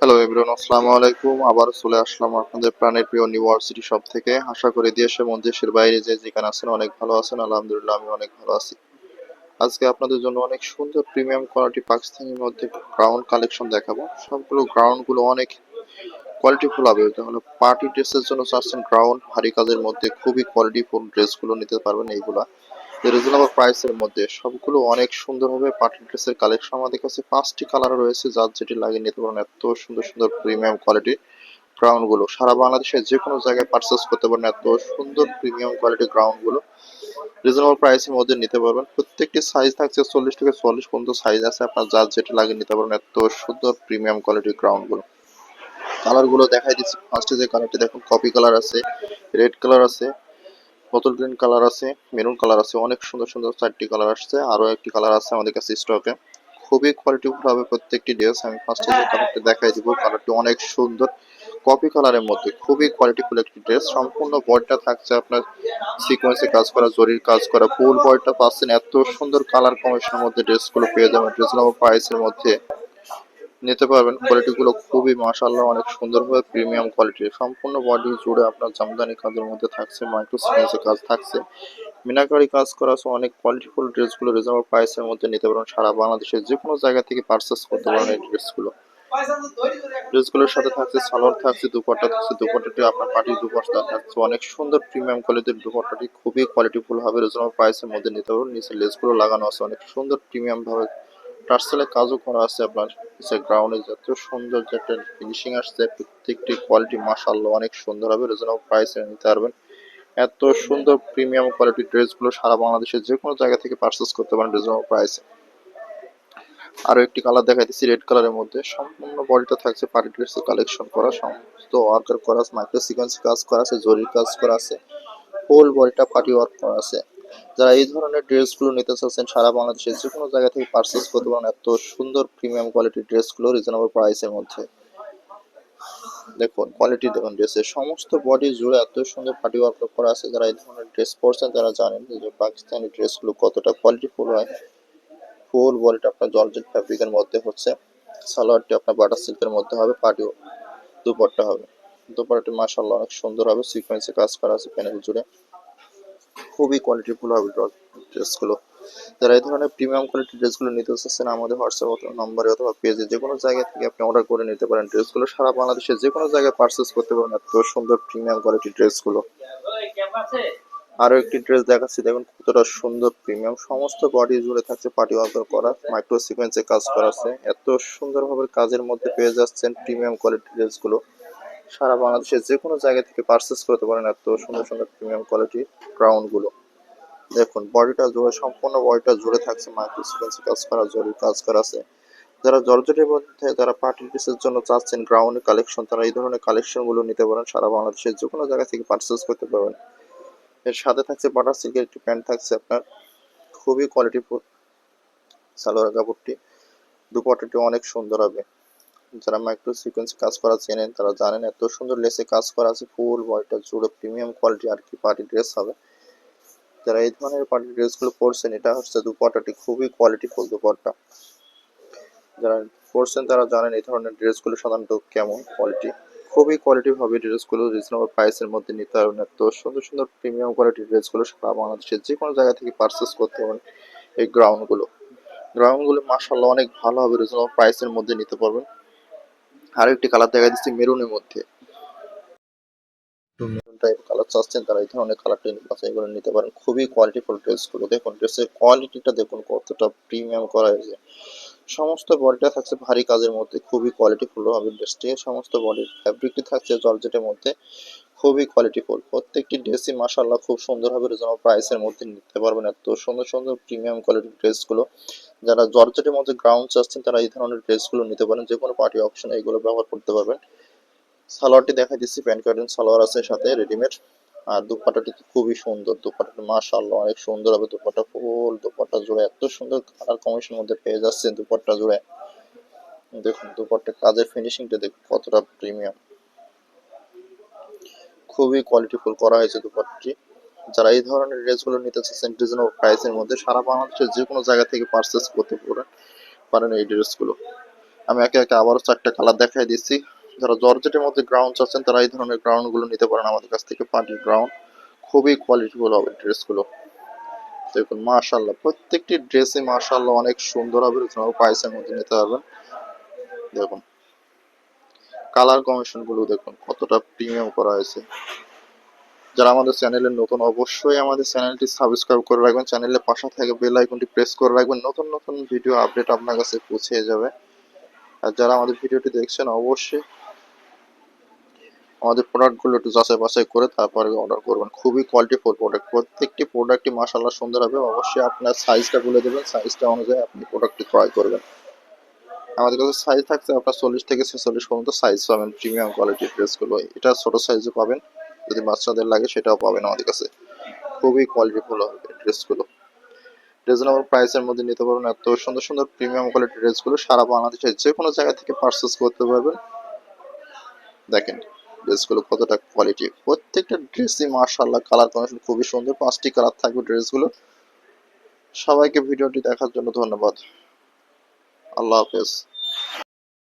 Hello everyone আসসালামু আলাইকুম আবার চলে আসলাম আপনাদের প্রাণের প্রিয় ইউনিভার্সিটি শপ থেকে। আশা করি দেশে এবং দেশের বাইরে যে যেখানে আছেন অনেক ভালো আছেন। আলহামদুলিল্লাহ, আমি অনেক ভালো আছি। আজকে আপনাদের জন্য অনেক সুন্দর প্রিমিয়াম কোয়ালিটি পাকিস্তানের মধ্যে গ্রাউন্ড কালেকশন দেখাবো। সবগুলো গ্রাউন্ডগুলো অনেক কোয়ালিটিফুল হবে তাহলে পার্টি ড্রেসের জন্য চাচ্ছেন গ্রাউন্ড ভারী কাজের মধ্যে খুবই কোয়ালিটিফুল ড্রেসগুলো নিতে পারবেন এইগুলা। রিজনেবল প্রাইসের মধ্যে সবগুলো অনেক সুন্দর হবে পার্টি ড্রেসের কালেকশন আমাদের কাছে পাঁচটি কালার রয়েছে, যার যেটি লাগিয়ে নিতে পারেন এত সুন্দর সুন্দর প্রিমিয়াম কোয়ালিটি গ্রাউন্ডগুলো। সারা বাংলাদেশে যে কোনো জায়গায় পারচেস করতে পারেন এত সুন্দর প্রিমিয়াম কোয়ালিটি গ্রাউন্ডগুলো। রিজনেবল প্রাইসের মধ্যে নিতে পারবেন। প্রত্যেকটি সাইজ থাকছে চল্লিশ থেকে চল্লিশ পর্যন্ত সাইজ আছে। আপনার যার যেটা লাগিয়ে নিতে পারবেন এত সুন্দর প্রিমিয়ামগুলো। কালারগুলো দেখাই দিচ্ছি। ফার্স্টে যে কালারটি দেখুন কপি কালার আছে রেড কালার আছে। বোতল গ্রিন কালার আছে মেরুন কালার আছে, অনেক সুন্দর সুন্দর চারটি কালার আসছে, আরও একটি কালার আছে আমাদের কাছে স্টকে খুবই কোয়ালিটিফুল হবে প্রত্যেকটি ড্রেস আমি ফার্স্টে যে কালারটি দেখাই দিব কালারটি অনেক সুন্দর। কপি কালারের মধ্যে খুবই কোয়ালিটিফুল একটি ড্রেস সম্পূর্ণ বডিটা থাকছে আপনার সিকোয়েন্সে কাজ করা, জরির কাজ করা ফুল বডিটা পাচ্ছেন, এত সুন্দর কালার কম্বিনেশনের মধ্যে ড্রেসগুলো পেয়ে যাবেন। রিজনেবল প্রাইসের মধ্যে নিতে পারবেন। কোয়ালিটি গুলো খুবই মাশাআল্লাহ অনেক সুন্দর হবে প্রিমিয়াম কোয়ালিটি সম্পূর্ণ বডি জুড়ে আপনার জামদানি কাজের মধ্যে থাকছে মাইক্রো সিকোয়েন্সে কাজ থাকছে। মিনাকারি কাজ করা আছে, অনেক কোয়ালিটিফুল ড্রেসগুলো রিজনেবল প্রাইসের মধ্যে নিতে পারবেন। সারা বাংলাদেশের যে কোনো জায়গা থেকে পারচেস করতে পারেন এই ড্রেসগুলো ড্রেসগুলোর সাথে থাকছে, সালোয়ার থাকছে, দুপাট্টা থাকছে, দুপাট্টাটি আপনার পার্টির দুপাট্টা থাকছে। অনেক সুন্দর প্রিমিয়াম কোয়ালিটির দুপাট্টাটি খুবই কোয়ালিটিফুল হবে রিজনেবল প্রাইসের মধ্যে নিতে পারবেন। নিচে লেসগুলো লাগানো আছে, অনেক সুন্দর প্রিমিয়াম ভাবে টার্সেলে কাজও করা আছে আপনার নিচে গ্রাউন্ডে যত সুন্দর যে একটা ফিনিশিং আসছে, প্রত্যেকটি কোয়ালিটি মাশাআল্লাহ অনেক সুন্দর হবে রিজনেবল প্রাইসে নিতে পারবেন। এত সুন্দর প্রিমিয়াম কোয়ালিটির ড্রেসগুলো সারা বাংলাদেশের যে কোনো জায়গা থেকে পারচেস করতে পারেন রিজনেবল প্রাইসে আরও একটি কালার দেখাইতেছি রেড কালারের মধ্যে সম্পূর্ণ বডিটা থাকছে পার্টি ড্রেসের কালেকশন করা, সমস্ত ওয়ার্কার করা আছে মাইক্রো সিকোয়েন্স কাজ করা আছে, জরির কাজ করা আছে ফুল বডিটা পার্টি ওয়ার্ক করা আছে। যারা এই ধরনের ড্রেসগুলো নিতে চাচ্ছেন, সারা বাংলাদেশে যে কোনো জায়গা থেকে পারচেস করতে পারেন এত সুন্দর প্রিমিয়াম কোয়ালিটির ড্রেসগুলো রিজনেবল প্রাইসের মধ্যে। দেখুন কোয়ালিটি দেখুন ড্রেসের সমস্ত বডি জুড়ে এত সুন্দর পার্টি ওয়ার্ক করা আছে, যারা এই ধরনের ড্রেস পরছেন তারা জানেন যে পাকিস্তানি ড্রেসগুলো কতটা কোয়ালিটি কোয়ালিটিফুল হয় ফুল বডিটা আপনার জর্জেট ফ্যাব্রিকের মধ্যে হচ্ছে, সালোয়ারটি আপনার বাটার সিল্কের মধ্যে হবে পার্টি দুপাট্টা হবে। দুপাট্টাটি মাসাল্লাহ অনেক সুন্দর হবে সিকোয়েন্সে কাজ করা আছে প্যানেল জুড়ে। খুবই কোয়ালিটিফুল হবে ড্রেসগুলো যারা এই ধরনের প্রিমিয়াম কোয়ালিটির ড্রেসগুলো নিতে চাচ্ছেন, আমাদের হোয়াটসঅ্যাপ অথবা নম্বরে অথবা পেজে যে কোনো জায়গা থেকে আপনি অর্ডার করে নিতে পারেন। ড্রেসগুলো সারা বাংলাদেশে যে কোনো জায়গায় পারচেস করতে পারেন, এত সুন্দর প্রিমিয়াম কোয়ালিটির ড্রেসগুলো আরও একটি ড্রেস দেখাচ্ছি, দেখুন কতটা সুন্দর প্রিমিয়াম সমস্ত বডি জুড়ে থাকছে পার্টি ওয়ার্কার করা মাইক্রো সিকোয়েন্সে কাজ করা আছে। এত সুন্দরভাবে কাজের মধ্যে পেয়ে যাচ্ছেন প্রিমিয়াম কোয়ালিটির ড্রেসগুলো সারা বাংলাদেশের যে কোনো জায়গা থেকে পারচেস করতে পারেন এত সুন্দর সুন্দর প্রিমিয়াম কোয়ালিটির গ্রাউন্ডগুলো। দেখুন বডিটা জুড়ে, সম্পূর্ণ বডিটা জুড়ে থাকছে মাইক্রো কাজ করা, জরির কাজ করা আছে। যারা জর্জেটের মধ্যে, যারা পার্টি ড্রেসের জন্য চাচ্ছেন গ্রাউন্ড কালেকশন তারা এই ধরনের কালেকশনগুলো নিতে পারেন, সারা বাংলাদেশের যে কোনো জায়গা থেকে পারচেস করতে পারবেন। এর সাথে থাকছে বাটার সিল্কের একটি প্যান্ট থাকছে আপনার, খুবই কোয়ালিটিফুল সালোয়ার কাপড়টি। দুপাট্টাটি অনেক সুন্দর হবে। যারা মাইক্রো সিকোয়েন্স কাজ করা চেনেন, তারা জানেন এত সুন্দর লেসে কাজ করা আছে ফুল বডিটা জুড়ে প্রিমিয়াম কোয়ালিটি আর কি পার্টি ড্রেস হবে। যারা এই ধরনের পার্টি ড্রেসগুলো পরছেন, এটা হচ্ছে দুপাট্টাটি খুবই কোয়ালিটিফুল দুপাট্টা যারা পরছেন, তারা জানেন এই ধরনের ড্রেসগুলো সাধারণত কেমন কোয়ালিটি খুবই কোয়ালিটি হবে ড্রেসগুলো রিজনেবল প্রাইসের মধ্যে নিতে পারবেন। এত সুন্দর সুন্দর প্রিমিয়াম কোয়ালিটির ড্রেসগুলো সারা বাংলাদেশের যে কোনো জায়গা থেকে পারচেস করতে পারেন এই গ্রাউন্ডগুলো গ্রাউন্ডগুলো মাসাল্লাহ অনেক ভালো হবে রিজনেবল প্রাইসের মধ্যে নিতে পারবেন। আর একটি কালার দেখা দিচ্ছি মেরুনের মধ্যে। মেরুন টাইপ কালার চাচ্ছেন তারা এই ধরনের কালারটা বাছাই করে নিতে পারেন। খুবই কোয়ালিটিফুল ড্রেসগুলো দেখুন ড্রেসের কোয়ালিটিটা দেখুন, কতটা প্রিমিয়াম করা হয়েছে। সমস্ত বডিটা থাকছে ভারী কাজের মধ্যে, খুবই কোয়ালিটিফুল হবে ড্রেসটি সমস্ত বডির ফ্যাব্রিকটি থাকছে জর্জেটের মধ্যে, খুবই কোয়ালিটিফুল প্রত্যেকটি ড্রেসই মাসাল্লাহ খুব সুন্দর হবে রিজনেবল প্রাইসের মধ্যে নিতে পারবেন। এত সুন্দর সুন্দর প্রিমিয়াম কোয়ালিটির ড্রেসগুলো যারা জর্জেটের মধ্যে গ্রাউন্ড চাচ্ছেন তারা এই ধরনের ড্রেসগুলো নিতে পারেন যে কোনো পার্টি অপশন এইগুলো ব্যবহার করতে পারবেন। সালোয়ারটি দেখা দিচ্ছি, প্যান্ট কার্টুন সালোয়ার আছে সাথে রেডিমেড আর দুপাটাটি খুবই সুন্দর দুপাটাটি মাশাআল্লাহ অনেক সুন্দর হবে, দুপাটা ফুল, দুপাটা জুড়ে এত সুন্দর কালার কমিশন মধ্যে পেয়ে যাচ্ছে দুপাট্টা জুড়ে। দেখুন, দুপাট্টা কাজের ফিনিশিংটা দেখুন, কতটা প্রিমিয়াম খুবই কোয়ালিটিফুল করা হয়েছে দুপাট্টি। যারা এই ধরনের ড্রেসগুলো নিতে চাচ্ছেন রিজনেবল প্রাইসের মধ্যে, সারা বাংলাদেশের যে কোনো জায়গা থেকে পারচেস করতে পারেন এই ড্রেসগুলো আমি একে একে আবারও চারটা কালার দেখাই দিচ্ছি। যারা জর্জেটের মধ্যে গ্রাউন্ড চাচ্ছেন, তারা এই ধরনের গ্রাউন্ডগুলো নিতে পারেন আমাদের কাছ থেকে, পার্টি গ্রাউন্ড খুবই কোয়ালিটিফুল হবে ড্রেসগুলো দেখুন মাশাল্লাহ প্রত্যেকটি ড্রেসই মাশাল্লাহ অনেক সুন্দর হবে রিজনেবল প্রাইসের মধ্যে নিতে পারবেন। দেখুন কালার কমিশনগুলো দেখুন, কতটা প্রিমিয়াম করা হয়েছে। যারা আমাদের চ্যানেলে নতুন, অবশ্যই আমাদের চ্যানেলটি সাবস্ক্রাইব করে রাখবেন। চ্যানেলের পাশে থেকে বেল আইকনটি প্রেস করে রাখবেন। নতুন নতুন ভিডিও আপডেট আপনার কাছে পৌঁছে যাবে। আর যারা আমাদের ভিডিওটি দেখছেন, অবশ্যই আমাদের প্রোডাক্টগুলো একটু যাচাই বাছাই করে তারপরে অর্ডার করবেন। খুবই কোয়ালিটি কোয়ালিটিফুল প্রোডাক্ট প্রত্যেকটি প্রোডাক্টই মাসাল্লাহ সুন্দর হবে। অবশ্যই আপনার সাইজটা বলে দেবেন। সাইজটা অনুযায়ী আপনি প্রোডাক্টটি ক্রয় করবেন। আমাদের কাছে সাইজ থাকছে আপনার চল্লিশ থেকে ছেচল্লিশ পর্যন্ত। সাইজ পাবেন। প্রিমিয়াম কোয়ালিটির ড্রেসগুলো এটা ছোট সাইজও পাবেন। যদি বাচ্চাদের লাগে, সেটাও পাবেন আমাদের কাছে। খুবই কোয়ালিটি কোয়ালিটিফুল হবে ড্রেসগুলো রিজনেবল প্রাইসের মধ্যে নিতে পারবেন। এত সুন্দর সুন্দর প্রিমিয়াম কোয়ালিটির ড্রেসগুলো সারা বাংলাদেশের যে কোনো জায়গা থেকে পারচেস করতে পারবেন। দেখেন ড্রেসগুলো কতটা কোয়ালিটি প্রত্যেকটা ড্রেসই মার্শাল্লাহ কালার কম্বিনেশন খুবই সুন্দর। পাঁচটি কালার থাকবে ড্রেসগুলো সবাইকে ভিডিওটি দেখার জন্য ধন্যবাদ। আল্লাহ হাফেজ।